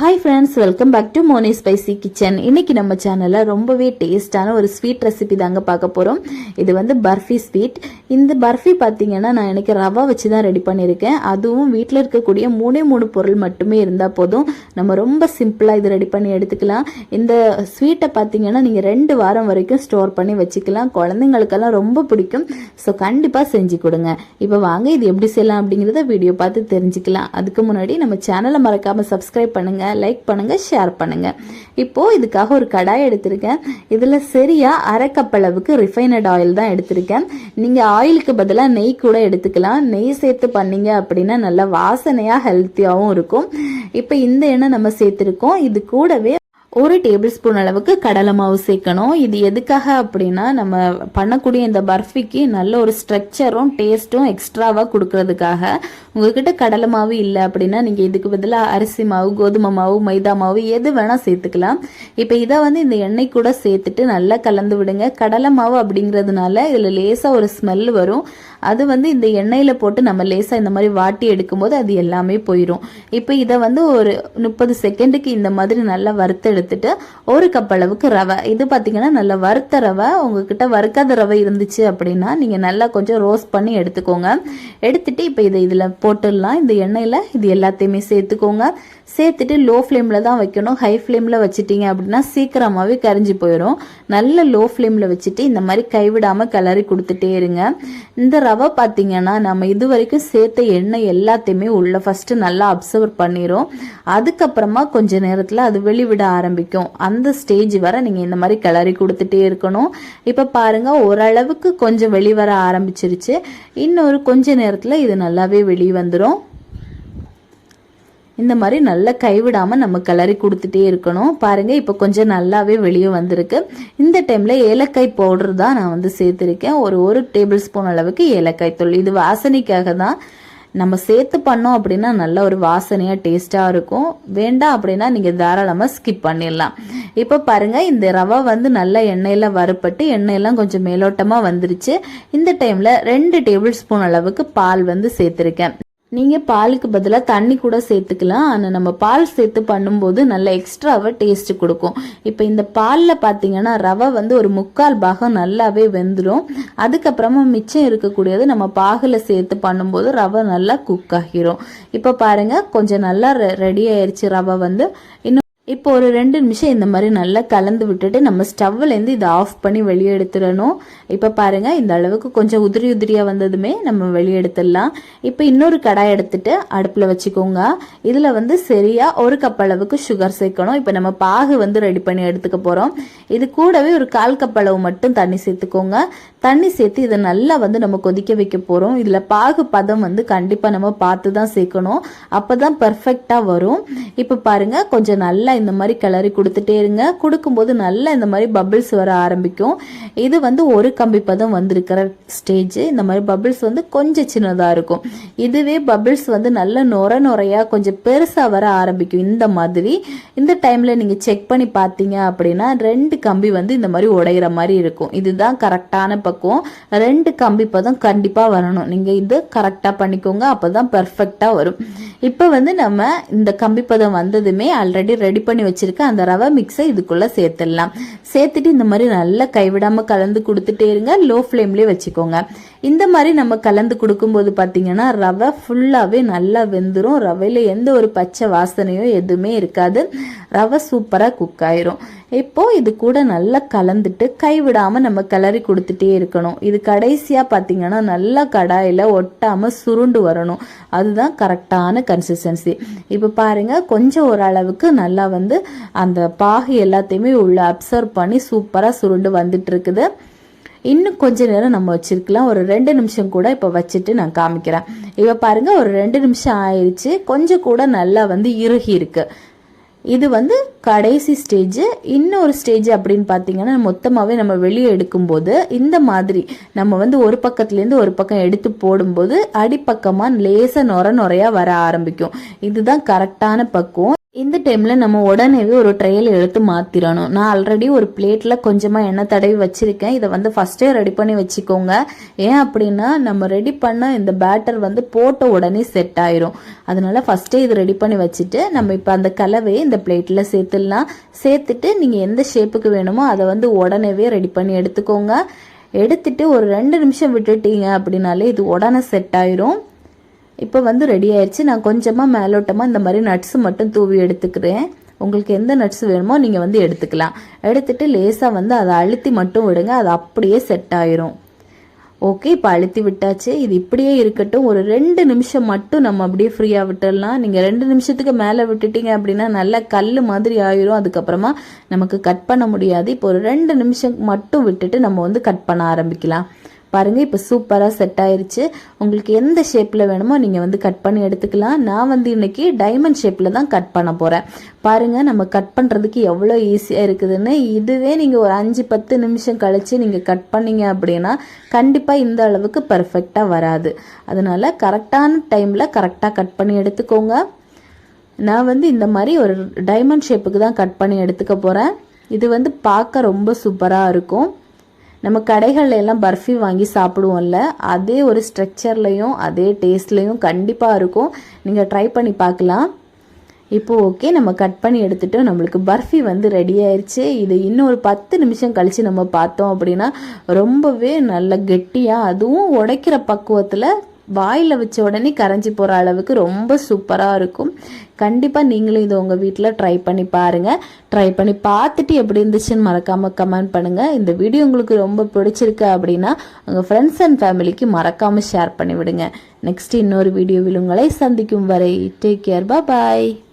Hi friends welcome back to Moni spicy kitchen இன்னைக்கு நம்ம சேனலில் ரொம்பவே டேஸ்டான ஒரு ஸ்வீட் ரெசிபி தாங்க பார்க்க போகிறோம் இது வந்து பர்ஃபி ஸ்வீட். இந்த பர்ஃபி பார்த்தீங்கன்னா நான் எனக்கு ரவா வச்சு தான் ரெடி பண்ணியிருக்கேன். அதுவும் வீட்டில் இருக்கக்கூடிய மூணே மூணு பொருள் மட்டுமே இருந்தால் போதும். நம்ம ரொம்ப சிம்பிளாக இது ரெடி பண்ணி எடுத்துக்கலாம். இந்த ஸ்வீட்டை பார்த்தீங்கன்னா நீங்கள் ரெண்டு வாரம் வரைக்கும் ஸ்டோர் பண்ணி வச்சுக்கலாம். குழந்தைங்களுக்கெல்லாம் ரொம்ப பிடிக்கும். ஸோ கண்டிப்பாக செஞ்சு கொடுங்க. இப்போ வாங்க இது எப்படி செய்யலாம் அப்படிங்கிறத வீடியோ பார்த்து தெரிஞ்சுக்கலாம். அதுக்கு முன்னாடி நம்ம சேனலை மறக்காமல் சப்ஸ்கிரைப் லைக் பண்ணுங்கள் ஷேர் பண்ணுங்கள் இப்போது இதுக்காக ஒரு கடாய் எடுத்திருக்கேன். இதில் சரியாக அரைக்கப்பளவுக்கு ரிஃபைனட் ஆயில் தான் எடுத்திருக்கேன். நீங்கள் ஆயிலுக்கு பதிலாக நெய் கூட எடுத்துக்கலாம். நெய் சேர்த்து பண்ணீங்க அப்படின்னா நல்லா வாசனையாக ஹெல்த்தியாகவும் இருக்கும். இப்போ இந்த எண்ணெய் நம்ம சேர்த்துருக்கோம். இது கூடவே ஒரு டேபிள் ஸ்பூன் அளவுக்கு கடலை மாவு சேர்க்கணும். இது எதுக்காக அப்படின்னா நம்ம பண்ணக்கூடிய இந்த பர்ஃபிக்கு நல்ல ஒரு ஸ்ட்ரக்சரும் டேஸ்ட்டும் எக்ஸ்ட்ராவாக கொடுக்கறதுக்காக. உங்ககிட்ட கடலை மாவு இல்லை அப்படின்னா நீங்கள் இதுக்கு பதிலாக அரிசி மாவு கோதுமை மாவு மைதா மாவு எது வேணால் சேர்த்துக்கலாம். இப்போ இதை வந்து இந்த எண்ணெய் கூட சேர்த்துட்டு நல்லா கலந்து விடுங்க. கடலை மாவு அப்படிங்கிறதுனால இதில் லேசாக ஒரு ஸ்மெல் வரும். அது வந்து இந்த எண்ணெயில் போட்டு நம்ம லேசாக இந்த மாதிரி வாட்டி எடுக்கும்போது அது எல்லாமே போயிடும் இப்போ இதை வந்து ஒரு முப்பது செகண்டுக்கு இந்த மாதிரி நல்லா வறுத்து எடுத்துட்டு ஒரு கப் அளவுக்கு ரவை. இது பார்த்தீங்கன்னா நல்லா வறுத்த ரவை. உங்ககிட்ட வறுக்காத ரவை இருந்துச்சு அப்படின்னா நீங்கள் நல்லா கொஞ்சம் ரோஸ்ட் பண்ணி எடுத்துக்கோங்க. எடுத்துட்டு இப்போ இதை இதில் போட்டுடலாம். இந்த எண்ணெயில் இது எல்லாத்தையுமே சேர்த்துக்கோங்க. சேர்த்துட்டு லோ ஃப்ளேமில் தான் வைக்கணும். ஹை ஃப்ளேமில் வச்சுட்டீங்க அப்படின்னா சீக்கிரமாகவே கரிஞ்சு போயிடும் நல்ல லோ ஃப்ளேமில் வச்சுட்டு இந்த மாதிரி கைவிடாமல் கிளறி கொடுத்துட்டே இருங்க. இந்த ரவை பார்த்தீங்கன்னா நம்ம இது வரைக்கும் சேர்த்த எண்ணெய் எல்லாத்தையுமே உள்ள ஃபஸ்ட்டு நல்லா அப்சர்வ் பண்ணிடும் அதுக்கப்புறமா கொஞ்ச நேரத்தில் அது வெளிவிட ஆரம்பிக்கும். அந்த ஸ்டேஜ் வரை நீங்கள் இந்த மாதிரி கிளறி கொடுத்துட்டே இருக்கணும். இப்போ பாருங்கள் ஓரளவுக்கு கொஞ்சம் வெளிவர ஆரம்பிச்சிருச்சு. இன்னொரு கொஞ்ச நேரத்தில் இது நல்லாவே வெளியே வந்துடும் இந்த மாதிரி நல்லா கைவிடாமல் நம்ம கிளறி கொடுத்துட்டே இருக்கணும். பாருங்கள் இப்போ கொஞ்சம் நல்லாவே வெளியே வந்திருக்கு. இந்த டைமில் ஏலக்காய் பவுடர் தான் நான் வந்து சேர்த்துருக்கேன். ஒரு ஒரு டேபிள் ஸ்பூன் அளவுக்கு ஏலக்காய் தூள். இது வாசனைக்காக தான். நம்ம சேர்த்து பண்ணோம் அப்படின்னா நல்ல ஒரு வாசனையாக டேஸ்ட்டாக இருக்கும். வேண்டாம் அப்படின்னா நீங்கள் தாராளமாக ஸ்கிப் பண்ணிடலாம். இப்போ பாருங்கள் இந்த ரவை வந்து நல்லா எண்ணெயில் வறுப்பட்டு எண்ணெயெல்லாம் கொஞ்சம் மேலோட்டமாக வந்துருச்சு. இந்த டைமில் ரெண்டு டேபிள் ஸ்பூன் அளவுக்கு பால் வந்து சேர்த்துருக்கேன். நீங்கள் பாலுக்கு பதிலாக தண்ணி கூட சேர்த்துக்கலாம். ஆனால் நம்ம பால் சேர்த்து பண்ணும்போது நல்ல எக்ஸ்ட்ராவாக டேஸ்ட் கொடுக்கும். இப்போ இந்த பாலில் பார்த்தீங்கன்னா ரவை வந்து ஒரு முக்கால் பாகம் நல்லாவே வெந்துடும் அதுக்கப்புறமா மிச்சம் இருக்கக்கூடியது நம்ம பாகில் சேர்த்து பண்ணும்போது ரவை நல்லா குக் ஆகிரும். இப்போ பாருங்கள் கொஞ்சம் நல்லா ரெடி ஆயிடுச்சு ரவை வந்து. இன்னும் இப்போ ஒரு ரெண்டு நிமிஷம் இந்த மாதிரி நல்லா கலந்து விட்டுட்டு நம்ம ஸ்டவ்லேருந்து இதை ஆஃப் பண்ணி வெளியே எடுத்துடணும். இப்போ பாருங்கள் இந்த அளவுக்கு கொஞ்சம் உதிரி உதிரியாக வந்ததுமே நம்ம வெளியே எடுத்துடலாம். இப்போ இன்னொரு கடாய் எடுத்துட்டு அடுப்பில் வச்சுக்கோங்க. இதில் வந்து சரியாக ஒரு கப் அளவுக்கு சுகர் சேர்க்கணும். இப்போ நம்ம பாகு வந்து ரெடி பண்ணி எடுத்துக்க போகிறோம் இது கூடவே ஒரு கால் கப் அளவு மட்டும் தண்ணி சேர்த்துக்கோங்க. தண்ணி சேர்த்து இதை நல்லா வந்து நம்ம கொதிக்க வைக்க போகிறோம் இதில் பாகு பதம் வந்து கண்டிப்பாக நம்ம பார்த்து தான் சேர்க்கணும். அப்போ தான் பர்ஃபெக்டாக வரும். இப்போ பாருங்கள் கொஞ்சம் நல்லா இந்த மாதிரி கிளறி கொடுத்துட்டே இருங்க. கொடுக்கும்போது நல்லா இந்த மாதிரி பபிள்ஸ் வர ஆரம்பிக்கும். இது வந்து ஒரு கம்பி பதம் வந்திருக்கிற ஸ்டேஜ் இந்த மாதிரி பபிள்ஸ் வந்து கொஞ்சம் சின்னதாக இருக்கும். இதுவே பபிள்ஸ் வந்து நல்ல நுர நுறையாக கொஞ்சம் பெருசாக வர ஆரம்பிக்கும். இந்த மாதிரி. இந்த டைமில் நீங்கள் செக் பண்ணி பார்த்தீங்க அப்படின்னா ரெண்டு கம்பி வந்து இந்த மாதிரி உடையிற மாதிரி இருக்கும். இதுதான் கரெக்டான பக்குவம். ரெண்டு கம்பி பதம் கண்டிப்பாக வரணும். நீங்கள் இது கரெக்டாக பண்ணிக்கோங்க. அப்போ தான் பர்ஃபெக்டாக வரும். இப்போ வந்து நம்ம இந்த கம்பி பதம் வந்ததுமே ஆல்ரெடி ரெடி பண்ணி வச்சிருக்க அந்த ரவை மிக்ஸை இதுக்குள்ளே சேர்த்துடலாம். சேர்த்துட்டு இந்த மாதிரி நல்லா கைவிடாமல் கலந்து கொடுத்துட்டே இருங்க. லோ ஃப்ளேம்லேயே வச்சுக்கோங்க. இந்த மாதிரி நம்ம கலந்து கொடுக்கும்போது பார்த்தீங்கன்னா ரவை ஃபுல்லாகவே நல்லா வெந்துடும் ரவையில் எந்த ஒரு பச்சை வாசனையோ எதுவுமே இருக்காது. ரவை சூப்பராக குக் ஆயிரும். இப்போ இது கூட நல்லா கலந்துட்டு கைவிடாமல் நம்ம கிளறி கொடுத்துட்டே இருக்கணும். இது கடைசியாக பார்த்தீங்கன்னா நல்லா கடாயில் ஒட்டாமல் சுருண்டு வரணும். அதுதான் கரெக்டான கன்சிஸ்டன்சி இப்போ பாருங்கள் கொஞ்சம் ஓரளவுக்கு நல்லா வந்து அந்த பாகு எல்லாத்தையுமே உள்ள அப்சர்வ் பண்ணி சூப்பராக சுருண்டு வந்துட்டு இருக்குது. இன்னும் கொஞ்ச நேரம் நம்ம வச்சிருக்கலாம். ஒரு ரெண்டு நிமிஷம் கூட இப்போ வச்சுட்டு நான் காமிக்கிறேன். இப்போ பாருங்கள் ஒரு ரெண்டு நிமிஷம் ஆயிடுச்சு கொஞ்சம் கூட நல்லா வந்து இறுகி இருக்குது இது வந்து கடைசி ஸ்டேஜ் இன்னொரு ஸ்டேஜ் அப்படின்னு பார்த்தீங்கன்னா மொத்தமாகவே நம்ம வெளியே எடுக்கும்போது இந்த மாதிரி நம்ம வந்து ஒரு பக்கத்துலேருந்து ஒரு பக்கம் எடுத்து போடும்போது அடிப்பக்கமாக லேசாக நொர நொறையாக வர ஆரம்பிக்கும். இதுதான் கரெக்டான பக்குவம். இந்த டைமில் நம்ம உடனேவே ஒரு ட்ரையல் எடுத்து மாற்றிடணும் நான் ஆல்ரெடி ஒரு பிளேட்டில் கொஞ்சமாக எண்ணெய் தடவி வச்சுருக்கேன். இதை வந்து ஃபஸ்ட்டே ரெடி பண்ணி வச்சுக்கோங்க. ஏன் அப்படின்னா நம்ம ரெடி பண்ண இந்த பேட்டர் வந்து போட்ட உடனே செட் ஆயிரும். அதனால ஃபஸ்ட்டே இது ரெடி பண்ணி வச்சுட்டு நம்ம இப்போ அந்த கலவையை இந்த பிளேட்டில் சேர்த்துடலாம். சேர்த்துட்டு நீங்கள் எந்த ஷேப்புக்கு வேணுமோ அதை வந்து உடனேவே ரெடி பண்ணி எடுத்துக்கோங்க. எடுத்துட்டு ஒரு ரெண்டு நிமிஷம் விட்டுட்டீங்க அப்படின்னாலே இது உடனே செட் ஆயிரும். இப்போ வந்து ரெடி ஆயிடுச்சு நான் கொஞ்சமாக மேலோட்டமாக இந்த மாதிரி நட்ஸ் மட்டும் தூவி எடுத்துக்கிறேன். உங்களுக்கு எந்த நட்ஸ் வேணுமோ நீங்கள் வந்து எடுத்துக்கலாம். எடுத்துட்டு லேசாக வந்து அதை அழுத்தி மட்டும் விடுங்க. அது அப்படியே செட் ஆயிரும். ஓகே இப்போ அழுத்தி விட்டாச்சு. இது இப்படியே இருக்கட்டும். ஒரு ரெண்டு நிமிஷம் மட்டும் நம்ம அப்படியே ஃப்ரீயாக விட்டுடலாம். நீங்கள் ரெண்டு நிமிஷத்துக்கு மேலே விட்டுட்டீங்க அப்படின்னா நல்லா கல் மாதிரி ஆயிரும். அதுக்கப்புறமா நமக்கு கட் பண்ண முடியாது. இப்போ ஒரு ரெண்டு நிமிஷம் மட்டும் விட்டுட்டு நம்ம வந்து கட் பண்ண ஆரம்பிக்கலாம். பாருங்கள் இப்போ சூப்பராக செட் ஆயிருச்சு. உங்களுக்கு எந்த ஷேப்பில் வேணுமோ நீங்கள் வந்து கட் பண்ணி எடுத்துக்கலாம். நான் வந்து இன்னைக்கு டைமண்ட் ஷேப்பில் தான் கட் பண்ண போகிறேன் பாருங்கள் நம்ம கட் பண்ணுறதுக்கு எவ்வளோ ஈஸியாக இருக்குதுன்னு. இதுவே நீங்கள் ஒரு அஞ்சு பத்து நிமிஷம் கழித்து நீங்கள் கட் பண்ணிங்க அப்படின்னா கண்டிப்பாக இந்த அளவுக்கு பர்ஃபெக்டாக வராது. அதனால் கரெக்டான டைமில் கரெக்டாக கட் பண்ணி எடுத்துக்கோங்க. நான் வந்து இந்த மாதிரி ஒரு டைமண்ட் ஷேப்புக்கு தான் கட் பண்ணி எடுத்துக்க போகிறேன் இது வந்து பார்க்க ரொம்ப சூப்பராக இருக்கும். நம்ம கடைகள்ல எல்லாம் பர்ஃபி வாங்கி சாப்பிடுவோம்ல அதே ஒரு ஸ்ட்ரக்சர்லையும் அதே டேஸ்ட்லையும் கண்டிப்பாக இருக்கும். நீங்கள் ட்ரை பண்ணி பார்க்கலாம். இப்போ ஓகே நம்ம கட் பண்ணி எடுத்துகிட்டு நம்மளுக்கு பர்ஃபி வந்து ரெடி ஆயிடுச்சு இது இன்னும் ஒரு பத்து நிமிஷம் கழித்து நம்ம பார்த்தோம் அப்படின்னா ரொம்பவே நல்ல கெட்டியாக அதுவும் உடைக்கிற பக்குவத்தில் வாயில் வச்ச உடனே கரைஞ்சி போகிற அளவுக்கு ரொம்ப சூப்பராக இருக்கும். கண்டிப்பாக நீங்களும் இதை உங்கள் வீட்டில் ட்ரை பண்ணி பாருங்கள் ட்ரை பண்ணி பார்த்துட்டு எப்படி இருந்துச்சுன்னு மறக்காமல் கமெண்ட் பண்ணுங்கள் இந்த வீடியோ உங்களுக்கு ரொம்ப பிடிச்சிருக்கு அப்படின்னா உங்கள் ஃப்ரெண்ட்ஸ் அண்ட் ஃபேமிலிக்கு மறக்காமல் ஷேர் பண்ணி விடுங்க நெக்ஸ்ட் இன்னொரு வீடியோவில் உங்களை சந்திக்கும் வரை டேக் கேர் பாய்